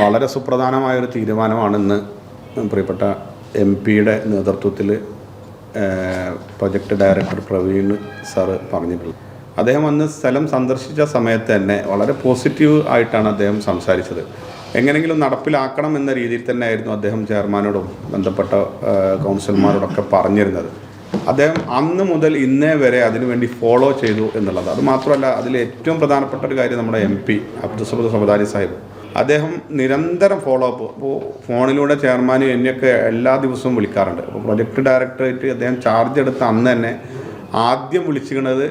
വളരെ സുപ്രധാനമായൊരു തീരുമാനമാണ് ഇന്ന് പ്രിയപ്പെട്ട എം പിയുടെ നേതൃത്വത്തിൽ പ്രൊജക്ട് ഡയറക്ടർ പ്രവീൺ സാറ് പറഞ്ഞിട്ടുള്ളത്. അദ്ദേഹം അന്ന് സ്ഥലം സന്ദർശിച്ച സമയത്ത് തന്നെ വളരെ പോസിറ്റീവ് ആയിട്ടാണ് അദ്ദേഹം സംസാരിച്ചത്. എങ്ങനെങ്കിലും നടപ്പിലാക്കണം എന്ന രീതിയിൽ തന്നെ ആയിരുന്നു അദ്ദേഹം ചെയർമാനോടും ബന്ധപ്പെട്ട കൗൺസിലർമാരോടൊക്കെ പറഞ്ഞിരുന്നത്. അദ്ദേഹം അന്ന് മുതൽ ഇന്നേ വരെ അതിനുവേണ്ടി ഫോളോ ചെയ്തു എന്നുള്ളത്. അത് മാത്രമല്ല അതിൽ ഏറ്റവും പ്രധാനപ്പെട്ട ഒരു കാര്യം നമ്മുടെ എം പി അബ്ദുസബദ് സമദാരി സാഹിബ്. അദ്ദേഹം നിരന്തരം ഫോളോ അപ്പ് അപ്പോൾ ഫോണിലൂടെ ചെയർമാൻ എന്നെയൊക്കെ എല്ലാ ദിവസവും വിളിക്കാറുണ്ട്. അപ്പോൾ പ്രൊജക്ട് ഡയറക്ടറേറ്റ് അദ്ദേഹം ചാർജ് എടുത്ത അന്ന് തന്നെ ആദ്യം വിളിച്ചിരിക്കുന്നത്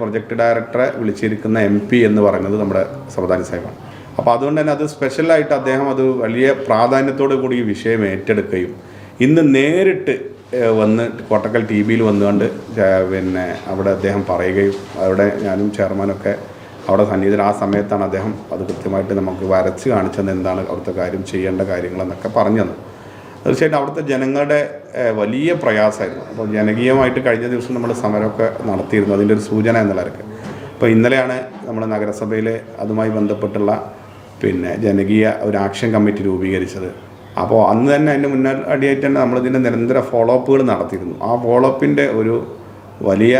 പ്രൊജക്ട് ഡയറക്ടറെ വിളിച്ചിരിക്കുന്ന എം പി എന്ന് പറയുന്നത് നമ്മുടെ സമദാനി സാഹിബാണ്. അപ്പോൾ അതുകൊണ്ട് തന്നെ അത് സ്പെഷ്യലായിട്ട് അദ്ദേഹം അത് വലിയ പ്രാധാന്യത്തോടു കൂടി ഈ വിഷയം ഏറ്റെടുക്കുകയും ഇന്ന് നേരിട്ട് വന്ന് കോട്ടക്കൽ ടി വിയിൽ വന്നുകൊണ്ട് പിന്നെ അവിടെ അദ്ദേഹം പറയുകയും അവിടെ ഞാനും ചെയർമാനൊക്കെ അവിടെ സന്നിധിയിൽ ആ സമയത്താണ് അദ്ദേഹം അത് കൃത്യമായിട്ട് നമുക്ക് വരച്ച് കാണിച്ചത് എന്താണ് അവിടുത്തെ കാര്യം ചെയ്യേണ്ട കാര്യങ്ങളെന്നൊക്കെ പറഞ്ഞു തന്നു തീർച്ചയായിട്ടും അവിടുത്തെ ജനങ്ങളുടെ വലിയ പ്രയാസമായിരുന്നു. അപ്പോൾ ജനകീയമായിട്ട് കഴിഞ്ഞ ദിവസം നമ്മൾ സമരമൊക്കെ നടത്തിയിരുന്നു. അതിന്റെ ഒരു സൂചന എന്നുള്ളവർക്ക് അപ്പോൾ ഇന്നലെയാണ് നമ്മുടെ നഗരസഭയിൽ അതുമായി ബന്ധപ്പെട്ടുള്ള പിന്നെ ജനകീയ ഒരു ആക്ഷൻ കമ്മിറ്റി രൂപീകരിച്ചത്. അപ്പോൾ അന്ന് തന്നെ അതിന്റെ മുന്നോടിയായിട്ട് തന്നെ നമ്മളിതിന്റെ നിരന്തര ഫോളോ അപ്പുകൾ നടത്തിയിരുന്നു. ആ ഫോളോ അപ്പിന്റെ ഒരു വലിയ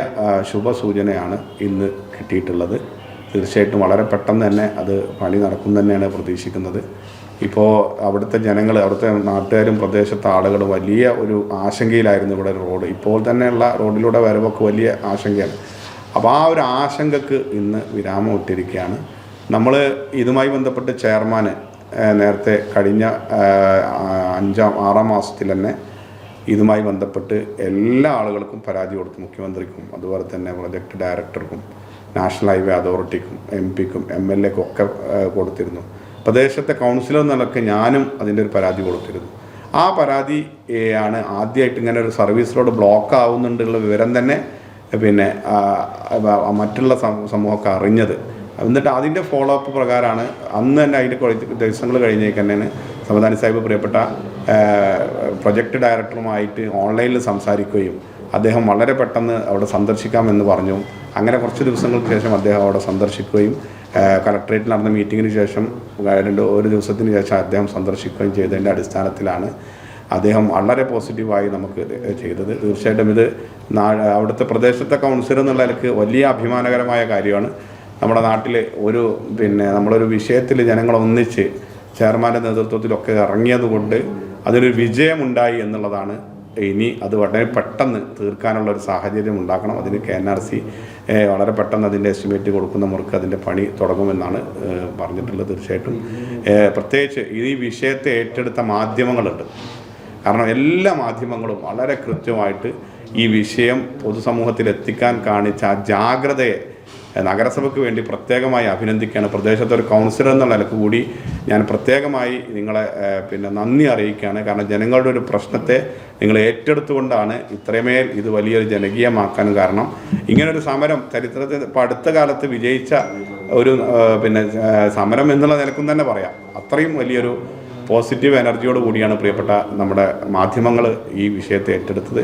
ശുഭസൂചനയാണ് ഇന്ന് കിട്ടിയിട്ടുള്ളത്. തീർച്ചയായിട്ടും വളരെ പെട്ടെന്ന് തന്നെ അത് പണി നടക്കും തന്നെയാണ് പ്രതീക്ഷിക്കുന്നത്. ഇപ്പോൾ അവിടുത്തെ ജനങ്ങൾ അവിടുത്തെ നാട്ടുകാരും പ്രദേശത്തെ ആളുകൾ വലിയ ഒരു ആശങ്കയിലായിരുന്നു ഇവിടെ റോഡ്. ഇപ്പോൾ തന്നെയുള്ള റോഡിലൂടെ വരവൊക്കെ വലിയ ആശങ്കയാണ്. അപ്പോൾ ആ ഒരു ആശങ്കക്ക് ഇന്ന് വിരാമം ഇട്ടിരിക്കുകയാണ് നമ്മൾ ഇതുമായി ബന്ധപ്പെട്ട് ചെയർമാന് നേരത്തെ കഴിഞ്ഞ അഞ്ചാം ആറാം മാസത്തിൽ തന്നെ ഇതുമായി ബന്ധപ്പെട്ട് എല്ലാ ആളുകൾക്കും പരാതി കൊടുത്തു മുഖ്യമന്ത്രിക്കും അതുപോലെ തന്നെ പ്രൊജക്ട് ഡയറക്ടർക്കും നാഷണൽ ഹൈവേ അതോറിറ്റിക്കും എം പിക്കും എം എൽ എക്കും ഒക്കെ കൊടുത്തിരുന്നു. പ്രദേശത്തെ കൗൺസിലർ എന്നൊക്കെ ഞാനും അതിന്റെ ഒരു പരാതി കൊടുത്തിരുന്നു. ആ പരാതി ആണ് ആദ്യമായിട്ട് ഇങ്ങനെ ഒരു സർവീസ് റോഡ് ബ്ലോക്ക് ആവുന്നുണ്ടുള്ള വിവരം തന്നെ പിന്നെ മറ്റുള്ള സമൂഹമൊക്കെ അറിഞ്ഞത്. എന്നിട്ട് അതിന്റെ ഫോളോ അപ്പ് പ്രകാരമാണ് അന്ന് തന്നെ അതിന്റെ ദിവസങ്ങൾ കഴിഞ്ഞേക്ക് തന്നെയാണ് സമദാനി സാഹിബ് പ്രിയപ്പെട്ട പ്രൊജക്ട് ഡയറക്ടറുമായിട്ട് ഓൺലൈനിൽ സംസാരിക്കുകയും അദ്ദേഹം വളരെ പെട്ടെന്ന് അവിടെ സന്ദർശിക്കാമെന്ന് പറഞ്ഞു അങ്ങനെ കുറച്ച് ദിവസങ്ങൾക്ക് ശേഷം അദ്ദേഹം അവിടെ സന്ദർശിക്കുകയും കളക്ട്രേറ്റിൽ നടന്ന മീറ്റിങ്ങിന് ശേഷം രണ്ട് ഒരു ദിവസത്തിന് ശേഷം അദ്ദേഹം സന്ദർശിക്കുകയും ചെയ്തതിന്റെ അടിസ്ഥാനത്തിലാണ് അദ്ദേഹം വളരെ പോസിറ്റീവായി നമുക്ക് ചെയ്തത്. തീർച്ചയായിട്ടും ഇത് അവിടുത്തെ പ്രദേശത്തെ കൗൺസിലർ എന്നുള്ള നിലയ്ക്ക് വലിയ അഭിമാനകരമായ കാര്യമാണ്. നമ്മുടെ നാട്ടിൽ ഒരു പിന്നെ നമ്മളൊരു വിഷയത്തിൽ ജനങ്ങൾ ഒന്നിച്ച് ചെയർമാന്റെ നേതൃത്വത്തിലൊക്കെ ഇറങ്ങിയതുകൊണ്ട് അതിനൊരു വിജയമുണ്ടായി എന്നുള്ളതാണ് ഇനി അത് വളരെ പെട്ടെന്ന് തീർക്കാനുള്ള ഒരു സാഹചര്യം ഉണ്ടാക്കണം. അതിന് കെ എൻ ആർ സി വളരെ പെട്ടെന്ന് അതിന്റെ എസ്റ്റിമേറ്റ് കൊടുക്കുന്ന മുറക്ക് അതിന്റെ പണി തുടങ്ങുമെന്നാണ് പറഞ്ഞിട്ടുള്ളത് തീർച്ചയായിട്ടും. പ്രത്യേകിച്ച് ഈ വിഷയത്തെ ഏറ്റെടുത്ത മാധ്യമങ്ങളുണ്ട്. കാരണം എല്ലാ മാധ്യമങ്ങളും വളരെ കൃത്യമായിട്ട് ഈ വിഷയം പൊതുസമൂഹത്തിൽ എത്തിക്കാൻ കാണിച്ച ആ ജാഗ്രതയെ നഗരസഭയ്ക്ക് വേണ്ടി പ്രത്യേകമായി അഭിനന്ദിക്കുകയാണ്. പ്രദേശത്തെ ഒരു കൗൺസിലർ എന്നുള്ള നിലയ്ക്ക് കൂടി ഞാൻ പ്രത്യേകമായി നിങ്ങളെ പിന്നെ നന്ദി അറിയിക്കുകയാണ്. കാരണം ജനങ്ങളുടെ ഒരു പ്രശ്നത്തെ നിങ്ങൾ ഏറ്റെടുത്തുകൊണ്ടാണ് ഇത്രമേൽ ഇത് വലിയൊരു ജനകീയമാക്കാൻ കാരണം. ഇങ്ങനൊരു സമരം ചരിത്രത്തിൽ ഇപ്പോൾ അടുത്ത കാലത്ത് വിജയിച്ച ഒരു പിന്നെ സമരം എന്നുള്ള നിലക്കും തന്നെ പറയാം. അത്രയും വലിയൊരു പോസിറ്റീവ് എനർജിയോട് കൂടിയാണ് പ്രിയപ്പെട്ട നമ്മുടെ മാധ്യമങ്ങൾ ഈ വിഷയത്തെ ഏറ്റെടുത്തത്.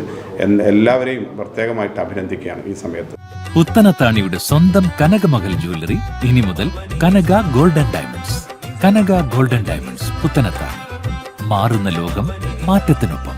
എല്ലാവരെയും പ്രത്യേകമായിട്ട് അഭിനന്ദിക്കുകയാണ് ഈ സമയത്ത്. പുത്തനത്താണിയുടെ സ്വന്തം കനകമകൽ ജ്വല്ലറി ഇനി മുതൽ Kanaka golden diamonds Kanaka golden diamonds Puthanathani മാറുന്ന ലോകം മാറ്റത്തിനൊപ്പം.